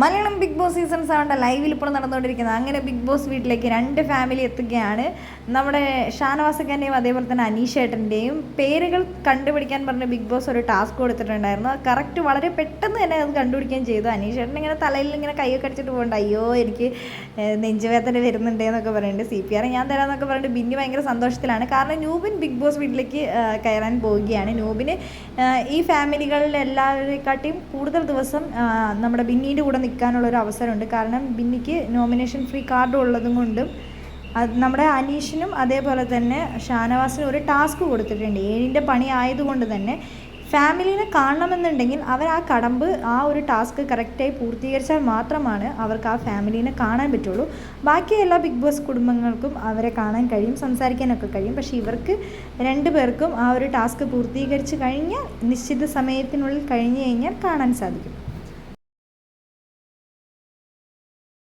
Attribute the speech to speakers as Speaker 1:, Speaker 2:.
Speaker 1: Malayalam Big Boss season സെവന്റെ ലൈവിൽ ഇപ്പോൾ നടന്നുകൊണ്ടിരിക്കുന്നത്. അങ്ങനെ ബിഗ് ബോസ് വീട്ടിലേക്ക് രണ്ട് ഫാമിലി എത്തുകയാണ്. നമ്മുടെ ഷാനവാസക്കാന്റെയും അതേപോലെ തന്നെ അനീഷേട്ടന്റെയും പേരുകൾ കണ്ടുപിടിക്കാൻ പറഞ്ഞ് ബിഗ് ബോസ് ഒരു ടാസ്ക് കൊടുത്തിട്ടുണ്ടായിരുന്നു. കറക്റ്റ് വളരെ പെട്ടെന്ന് തന്നെ അത് കണ്ടുപിടിക്കുകയും ചെയ്തു. അനീഷേട്ടൻ ഇങ്ങനെ തലയിൽ ഇങ്ങനെ കൈയൊക്കെ അടിച്ചിട്ട് പോകണ്ട അയ്യോ എനിക്ക് നെഞ്ചുവേദന വരുന്നുണ്ട് എന്നൊക്കെ പറയുന്നുണ്ട് സി പി ആർ ഞാൻ തരാമെന്നൊക്കെ പറഞ്ഞിട്ട് ബിന്നി ഭയങ്കര സന്തോഷത്തിലാണ്. കാരണം ന്യൂബിൻ ബിഗ് ബോസ് വീട്ടിലേക്ക് കയറാൻ പോവുകയാണ്. ന്യൂബിന് ഈ ഫാമിലികളിൽ എല്ലാവരെക്കാട്ടിയും കൂടുതൽ ദിവസം നമ്മുടെ ബിന്നീന്റെ കൂടെ നിൽക്കാനുള്ള ഒരു അവസരമുണ്ട്. കാരണം ബിന്നിക്ക് നോമിനേഷൻ ഫ്രീ കാർഡ് ഉള്ളതും കൊണ്ടും അത് നമ്മുടെ അനീഷിനും അതേപോലെ തന്നെ ഷാനവാസിനും ഒരു ടാസ്ക് കൊടുത്തിട്ടുണ്ട്. ഏഴിന്റെ പണി ആയതുകൊണ്ട് തന്നെ ഫാമിലിനെ കാണണമെന്നുണ്ടെങ്കിൽ അവർ ആ കടമ്പ് ആ ഒരു ടാസ്ക് കറക്റ്റായി പൂർത്തീകരിച്ചാൽ മാത്രമാണ് അവർക്ക് ആ ഫാമിലിനെ കാണാൻ പറ്റുള്ളൂ. ബാക്കി എല്ലാ ബിഗ് ബോസ് കുടുംബങ്ങൾക്കും അവരെ കാണാൻ കഴിയും സംസാരിക്കാനൊക്കെ കഴിയും. പക്ഷേ ഇവർക്ക് രണ്ട് പേർക്കും ആ ഒരു ടാസ്ക് പൂർത്തീകരിച്ച് കഴിഞ്ഞാൽ നിശ്ചിത സമയത്തിനുള്ളിൽ കഴിഞ്ഞു കഴിഞ്ഞാൽ കാണാൻ സാധിക്കും.